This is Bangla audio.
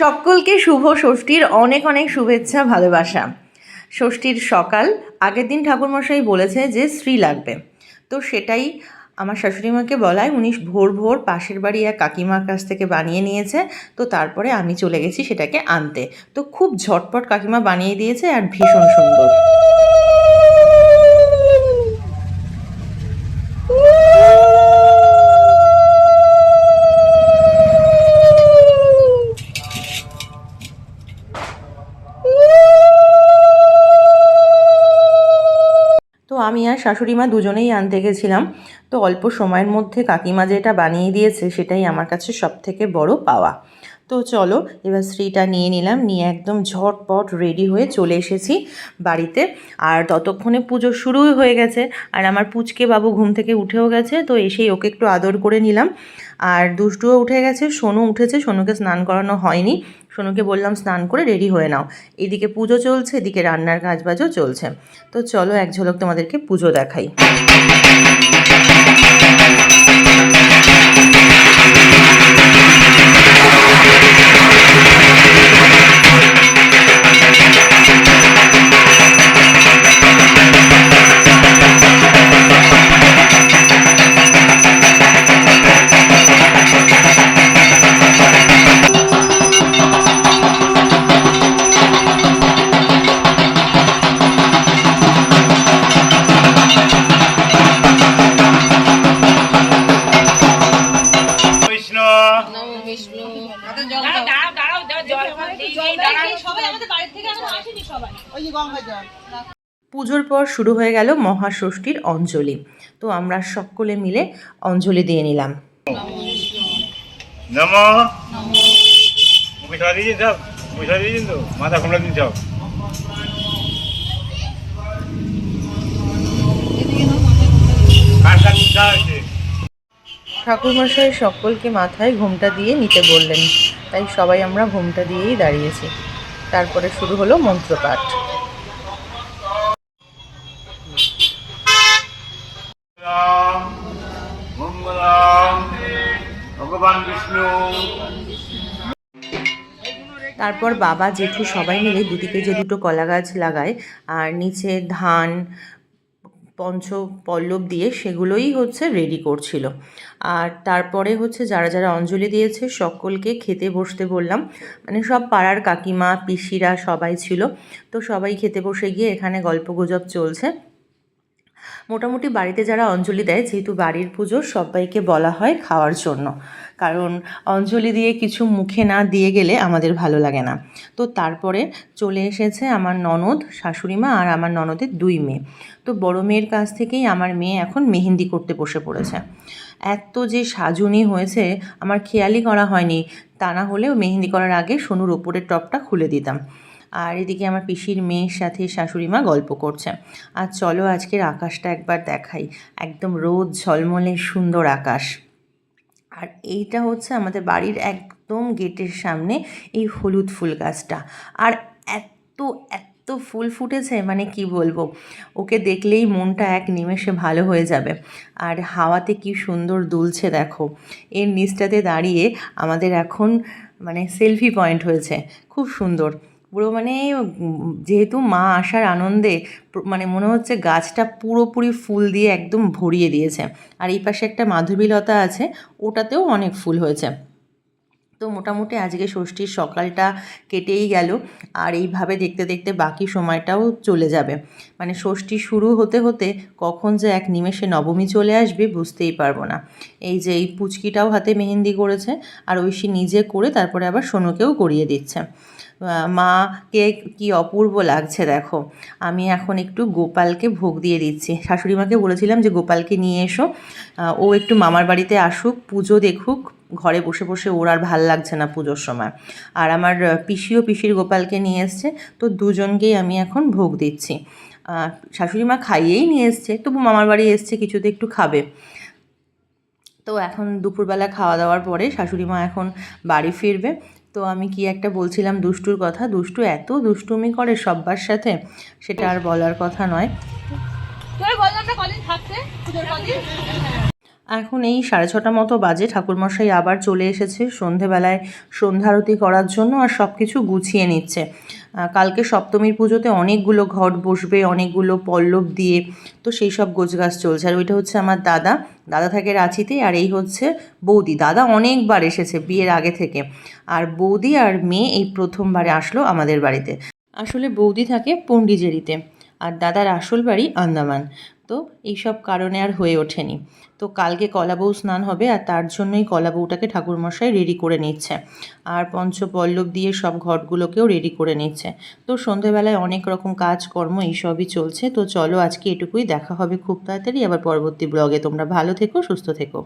সকলকে শুভ ষষ্ঠীর অনেক অনেক শুভেচ্ছা, ভালোবাসা। ষষ্ঠীর সকাল, আগের দিন ঠাকুরমশাই বলেছে যে শ্রী লাগবে। তো সেটাই আমার শাশুড়িমাকে বলায়, উনি ভোর ভোর পাশের বাড়ি এক কাকিমার কাছ থেকে বানিয়ে নিয়েছে, তো তারপরে আমি চলে গেছি সেটাকে আনতে। তো খুব ঝটপট কাকিমা বানিয়ে দিয়েছে আর ভীষণ সুন্দর। আমি আর শাশুড়ি মা দুজনেই আনতে গেছিলাম। তো অল্প সময়ের মধ্যে কাকিমা যেটা বানিয়ে দিয়েছে সেটাই আমার কাছে সব থেকে বড় পাওয়া। তো চলো, এবার শ্রীটা নিয়ে নিলাম, নিয়ে একদম ঝটপট রেডি হয়ে চলে এসেছি বাড়িতে। আর ততক্ষণে পুজো শুরুই হয়ে গেছে। আর আমার পুচকে বাবু ঘুম থেকে উঠেও গেছে, তো এসেই ওকে একটু আদর করে নিলাম। আর দুষ্টুও উঠে গেছে, সোনু উঠেছে, সোনুকে স্নান করানো হয়নি। সোনুকে বললাম, স্নান করে রেডি হয়ে নাও। এদিকে পুজো চলছে, এদিকে রান্নার কাজবাজও চলছে। তো চলো এক ঝলক তোমাদেরকে পুজো দেখাই। পুজোর পর শুরু হয়ে গেল মহাষষ্ঠীর অঞ্জলি। তো আমরা সকলে মিলে অঞ্জলি দিয়ে নিলাম। মাথা ঠাকুরমশাই সকলকে মাথায় ঘোমটা দিয়ে নিতে বললেন। তাই সবাই আমরা ঘোমটা দিয়েই দাঁড়িয়েছি। তারপরে শুরু হলো মন্ত্রপাঠ। ভগবান বিষ্ণু। তারপর বাবা জেঠু সবাই মিলে দুদিকে যে দুটো কলা গাছ লাগায় আর নিচে ধান পঞ্চ পল্লব দিয়ে সেগুলোই হচ্ছে রেডি করছিল। আর তারপরে হচ্ছে যারা যারা অঞ্জলি দিয়েছে সকলকে খেতে বসতে বললাম। মানে সব পাড়ার কাকিমা, পিসিরা সবাই ছিল। তো সবাই খেতে বসে গিয়ে এখানে গল্প গুজব চলছে। মোটামুটি বাড়িতে যারা অঞ্জলি দেয়, যেহেতু বাড়ির পুজো সবাইকে বলা হয় খাওয়ার জন্য। কারণ অঞ্জলি দিয়ে কিছু মুখে না দিয়ে গেলে আমাদের ভালো লাগে না। তো তারপরে চলে এসেছে আমার ননদ শাশুড়িমা আর আমার ননদের দুই মেয়ে। তো বড় মেয়ের কাছ থেকেই আমার মেয়ে এখন মেহেন্দি করতে বসে পড়েছে। এত যে সাজুনি হয়েছে, আমার খেয়ালই করা হয়নি। তা না হলেও মেহেন্দি করার আগে সোনুর ওপরের টপটা খুলে দিতাম। আর এদিকে আমার পিসির মেয়ের সাথে শাশুড়ি মা গল্প করছে। আর চলো আজকের আকাশটা একবার দেখাই। একদম রোদ, ঝলমলে, সুন্দর আকাশ। আর এইটা হচ্ছে আমাদের বাড়ির একদম গেটের সামনে এই হলুদ ফুল গাছটা। আর এত এত ফুল ফুটেছে মানে কি বলব? ওকে দেখলেই মনটা এক নিমেষে ভালো হয়ে যাবে। আর হাওয়াতে কি সুন্দর দুলছে, দেখো। এর নিচটাতে দাঁড়িয়ে আমাদের এখন মানে সেলফি পয়েন্ট হয়েছে। খুব সুন্দর। পুরো মানে যেহেতু মা আসার আনন্দে মানে মনে হচ্ছে গাছটা পুরোপুরি ফুল দিয়ে একদম ভরিয়ে দিয়েছে। আর এই পাশে একটা মাধবীলতা আছে, ওটাতেও অনেক ফুল হয়েছে। তো মোটামুটি আজকে ষষ্ঠীর সকালটা কেটেই গেল, আর এইভাবে দেখতে দেখতে বাকি সময়টাও চলে যাবে। মানে ষষ্ঠী শুরু হতে হতে কখন যে এক নিমেষে নবমী চলে আসবে বুঝতেই পারব না। এই যে এই পুচকিটাও হাতে মেহেন্দি করেছে, আর ঐশী নিজে করে তারপরে আবার সোনুকেও করিয়ে দিচ্ছে। মাকে কি অপূর্ব লাগছে দেখো। আমি এখন একটু গোপালকে ভোগ দিয়ে দিচ্ছি। শাশুড়ি মাকে বলেছিলাম যে, গোপালকে নিয়ে এসো। ও একটু মামার বাড়িতে আসুক, পুজো দেখুক। ঘরে বসে বসে ওর আর ভালো লাগছে না পুজোর সময়। আর আমার পিসিও পিসির গোপালকে নিয়ে এসছে, তো দুজনকেই আমি এখন ভোগ দিচ্ছি। শাশুড়ি মা খাইয়েই নিয়ে এসছে। তবু মামার বাড়ি এসছে, কিছুতে একটু খাবে। তো এখন দুপুরবেলা খাওয়া দাওয়ার পরে শাশুড়ি মা এখন বাড়ি ফিরবে। তো আমি কি একটা বলছিলাম দুষ্টুর কথা? দুষ্টু এত দুষ্টুমি করে সব্বার সাথে সেটা আর বলার কথা নয়। এখন এই সাড়ে ছটা মতো বাজে ঠাকুরমশাই আবার চলে এসেছে সন্ধেবেলায় সন্ধ্যারতি করার জন্য আর সব কিছু গুছিয়ে নিচ্ছে। কালকে সপ্তমীর পুজোতে অনেকগুলো ঘট বসবে অনেকগুলো পল্লব দিয়ে তো সেই সব গোছগাছ চলছে। আর ওইটা হচ্ছে আমার দাদা। দাদা থাকে রাঁচিতে আর এই হচ্ছে বৌদি। দাদা অনেকবার এসেছে বিয়ের আগে থেকে। আর বৌদি আর মেয়ে এই প্রথমবারে আসলো আমাদের বাড়িতে। আসলে বৌদি থাকে পন্ডিচেরিতে আর দাদার আসল বাড়ি আন্দামান। তো এইসব কারণে আর হয়ে ওঠেনি। তো কালকে কলাবউ স্নান হবে আর তার জন্যই কলাবউটাকে ঠাকুরমশাই রেডি করে নিচ্ছে। আর পঞ্চপল্লব দিয়ে সব ঘটগুলোকেও রেডি করে নিচ্ছে। তো সন্ধেবেলায় অনেক রকম কাজকর্ম এইসবই চলছে। তো চলো আজকে এটুকুই, দেখা হবে খুব তাড়াতাড়ি আবার পরবর্তী ব্লগে তোমরা ভালো থেকো, সুস্থ থেকো।